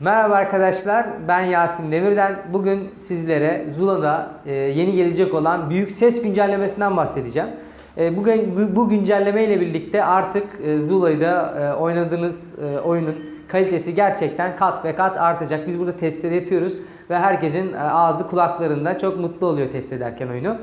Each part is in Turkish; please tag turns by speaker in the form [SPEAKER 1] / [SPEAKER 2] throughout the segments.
[SPEAKER 1] Merhaba arkadaşlar, ben Yasin Demir'den. Bugün sizlere Zula'da e, yeni gelecek olan büyük ses güncellemesinden bahsedeceğim. E, bugün bu, güncelleme ile birlikte artık e, Zula'da e, oynadığınız oyunun kalitesi gerçekten kat ve kat artacak. Biz burada testleri yapıyoruz ve herkesin ağzı kulaklarında çok mutlu oluyor test ederken oyunu.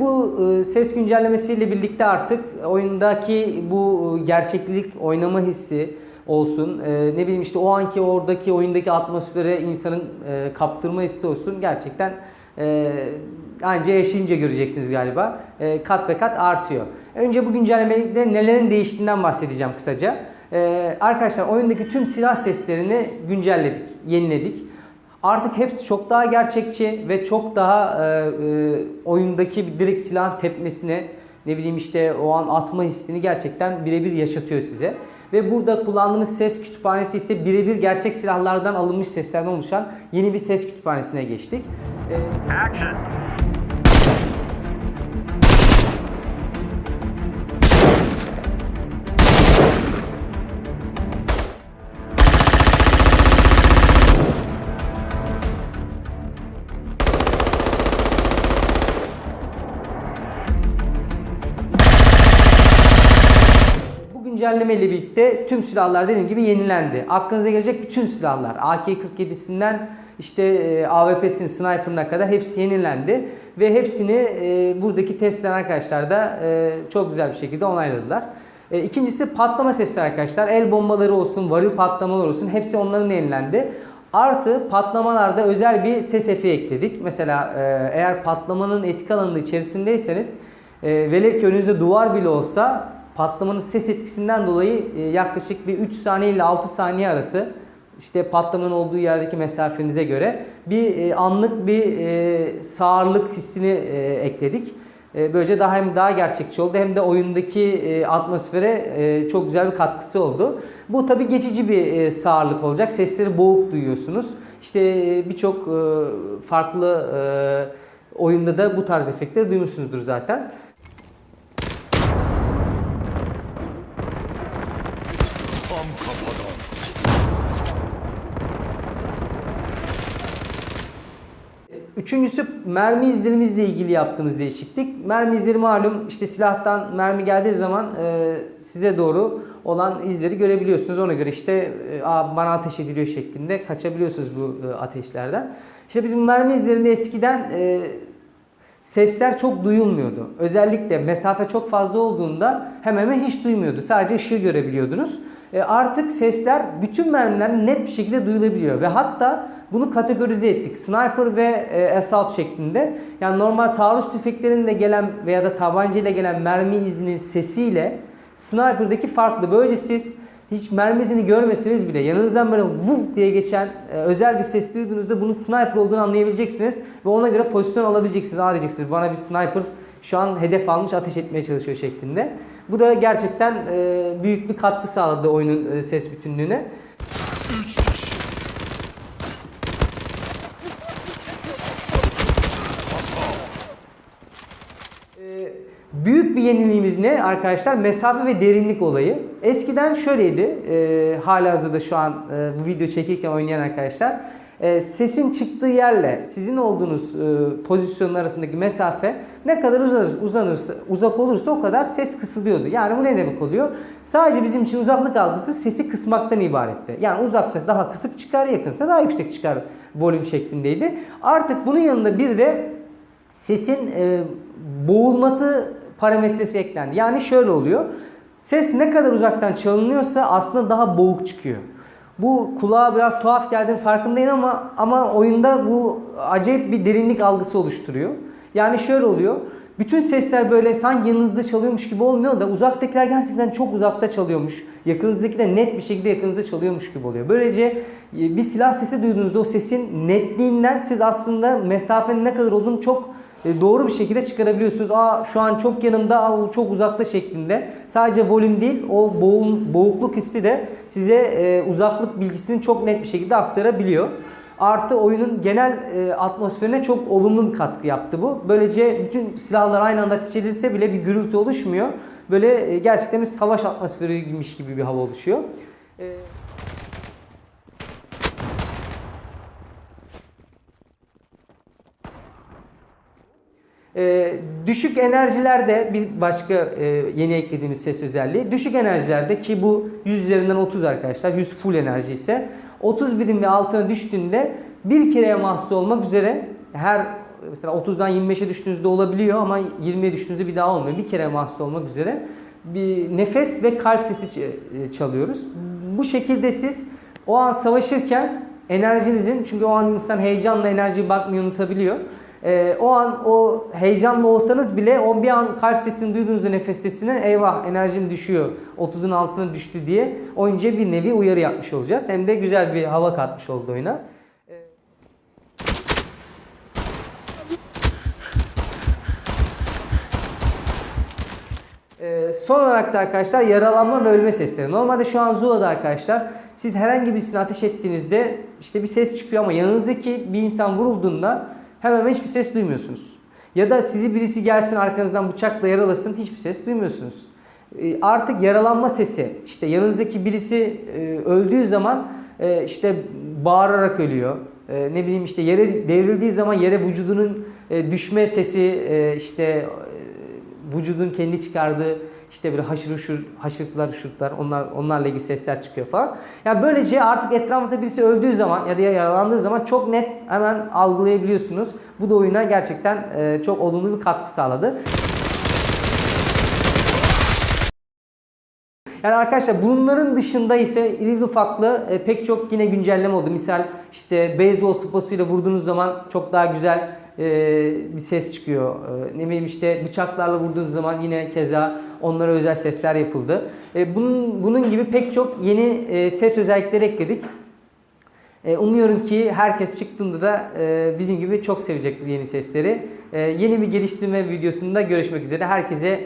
[SPEAKER 1] Bu ses güncellemesiyle birlikte artık oyundaki bu gerçeklik oynama hissi, olsun. Ee, ne bileyim işte o anki oradaki oyundaki atmosfere insanın e, kaptırma hissi olsun. Gerçekten e, anca yaşayınca göreceksiniz galiba. E, kat be kat artıyor. Önce bu güncellemede nelerin değiştiğinden bahsedeceğim kısaca. E, arkadaşlar oyundaki tüm silah seslerini güncelledik, yeniledik. Artık hepsi çok daha gerçekçi ve çok daha e, e, oyundaki direkt silahın tepmesine ne bileyim işte o an atma hissini gerçekten birebir yaşatıyor size. Ve burada kullandığımız ses kütüphanesi ise birebir gerçek silahlardan alınmış seslerden oluşan yeni bir ses kütüphanesine geçtik. Ee,
[SPEAKER 2] Action!
[SPEAKER 1] Güncelleme ile birlikte tüm silahlar dediğim gibi yenilendi. Aklınıza gelecek bütün silahlar AK-47'sinden işte e, AWP'sinin sniper'ına kadar hepsi yenilendi ve hepsini e, buradaki testler arkadaşlar da e, çok güzel bir şekilde onayladılar. İkincisi patlama sesleri arkadaşlar. El bombaları olsun, varil patlamalar olsun hepsi onların yenilendi. Artı patlamalarda özel bir ses efi ekledik. Mesela eğer patlamanın etki alanı içerisindeyseniz e, velev ki önünüzde duvar bile olsa patlamanın ses etkisinden dolayı e, yaklaşık bir 3 saniye ile 6 saniye arası işte patlamanın olduğu yerdeki mesafenize göre bir e, anlık bir e, sağırlık hissini ekledik. Böylece daha hem daha gerçekçi oldu hem de oyundaki atmosfere çok güzel bir katkısı oldu. Bu tabi geçici bir sağırlık olacak. Sesleri boğuk duyuyorsunuz. İşte birçok farklı oyunda da bu tarz efektleri duymuşsunuzdur zaten.
[SPEAKER 2] Tam kafadan.
[SPEAKER 1] Üçüncüsü mermi izlerimizle ilgili yaptığımız değişiklik. Mermi izleri malum işte silahtan mermi geldiği zaman e, size doğru olan izleri görebiliyorsunuz. Ona göre işte e, bana ateş ediliyor şeklinde kaçabiliyorsunuz bu e, ateşlerden. İşte bizim mermi izlerinde eskiden e, sesler çok duyulmuyordu. Özellikle mesafe çok fazla olduğunda hemen hemen hiç duymuyordu. Sadece ışığı görebiliyordunuz. E, artık sesler bütün mermiler net bir şekilde duyulabiliyor ve hatta bunu kategorize ettik. Sniper ve e, assault şeklinde. Yani normal taarruz tüfeklerinde gelen veya da tabancayla gelen mermi izinin sesiyle sniper'daki farklı. Böylece siz hiç mermi izini görmeseniz bile yanınızdan böyle vuf diye geçen e, özel bir ses duyduğunuzda bunun sniper olduğunu anlayabileceksiniz ve ona göre pozisyon alabileceksiniz. Aa diyeceksiniz bana bir sniper şu an hedef almış ateş etmeye çalışıyor şeklinde. Bu da gerçekten e, büyük bir katkı sağladı oyunun e, ses bütünlüğüne. Ee, Büyük bir yeniliğimiz ne arkadaşlar? Mesafe ve derinlik olayı. Eskiden şöyleydi. E, halihazırda şu an e, bu video çekirken oynayan arkadaşlar. E, sesin çıktığı yerle sizin olduğunuz e, pozisyonun arasındaki mesafe ne kadar uzanır, uzanırsa, uzak olursa o kadar ses kısılıyordu. Yani bu ne demek oluyor? Sadece bizim için uzaklık algısı sesi kısmaktan ibaretti. Yani uzaksa daha kısık çıkar, yakınsa daha yüksek çıkar volüm şeklindeydi. Artık bunun yanında bir de sesin e, boğulması parametresi eklendi. Yani şöyle oluyor. Ses ne kadar uzaktan çalınıyorsa aslında daha boğuk çıkıyor. Bu kulağa biraz tuhaf geldiğinin farkındayım ama ama oyunda bu acayip bir derinlik algısı oluşturuyor. Yani şöyle oluyor. Bütün sesler böyle sanki yanınızda çalıyormuş gibi olmuyor da uzaktakiler gerçekten çok uzakta çalıyormuş. Yakınızdaki de net bir şekilde yakınızda çalıyormuş gibi oluyor. Böylece e, bir silah sesi duyduğunuzda o sesin netliğinden siz aslında mesafenin ne kadar olduğunu çok doğru bir şekilde çıkarabiliyorsunuz. Aa şu an çok yanımda, aa çok uzakta şeklinde. Sadece volüm değil, o boğum, boğukluk hissi de size e, uzaklık bilgisini çok net bir şekilde aktarabiliyor. Artı oyunun genel e, atmosferine çok olumlu bir katkı yaptı bu. Böylece bütün silahlar aynı anda ateş edilse bile bir gürültü oluşmuyor. Böyle e, gerçekten bir savaş atmosferiymiş gibi bir hava oluşuyor. E, Ee, düşük enerjilerde bir başka e, yeni eklediğimiz ses özelliği. Düşük enerjilerde ki bu 100 üzerinden 30 arkadaşlar. 100 full enerji ise 30 birim ve altına düştüğünde bir kereye mahsus olmak üzere her mesela 30'dan 25'e düştüğünüzde olabiliyor ama 20'ye düştüğünüzde bir daha olmuyor. Bir kere mahsus olmak üzere bir nefes ve kalp sesi e, çalıyoruz. Bu şekilde siz o an savaşırken enerjinizin çünkü o an insan heyecanla enerjiye bakmayı unutabiliyor. Ee, o an o heyecanlı olsanız bile o bir an kalp sesini duyduğunuzda nefes sesine eyvah enerjim düşüyor 30'un altına düştü diye oyuncuya bir nevi uyarı yapmış olacağız. Hem de güzel bir hava katmış oldu oyuna. Ee, son olarak da arkadaşlar yaralanma ve ölme sesleri. Normalde şu an Zula'da arkadaşlar siz herhangi birisine ateş ettiğinizde işte bir ses çıkıyor ama yanınızdaki bir insan vurulduğunda hemen hemen hiçbir ses duymuyorsunuz. Ya da sizi birisi gelsin arkanızdan bıçakla yaralasın hiçbir ses duymuyorsunuz. Ee, artık yaralanma sesi işte yanınızdaki birisi e, öldüğü zaman e, işte bağırarak ölüyor. E, ne bileyim işte yere devrildiği zaman yere vücudunun düşme sesi işte vücudun kendi çıkardığı işte böyle haşır uşur, haşırtılar, uşurtlar, onlar, onlarla ilgili sesler çıkıyor falan. Yani böylece artık etrafınızda birisi öldüğü zaman ya da yaralandığı zaman çok net hemen algılayabiliyorsunuz. Bu da oyuna gerçekten e, çok olumlu bir katkı sağladı. Yani arkadaşlar bunların dışında ise irili ufaklı e, pek çok yine güncelleme oldu. Misal işte beyzbol sopasıyla vurduğunuz zaman çok daha güzel e, bir ses çıkıyor. E, ne bileyim işte bıçaklarla vurduğunuz zaman yine keza onlara özel sesler yapıldı. E, bunun, bunun gibi pek çok yeni e, ses özellikleri ekledik. E, umuyorum ki herkes çıktığında da e, bizim gibi çok sevecek bu yeni sesleri. E, yeni bir geliştirme videosunda görüşmek üzere. Herkese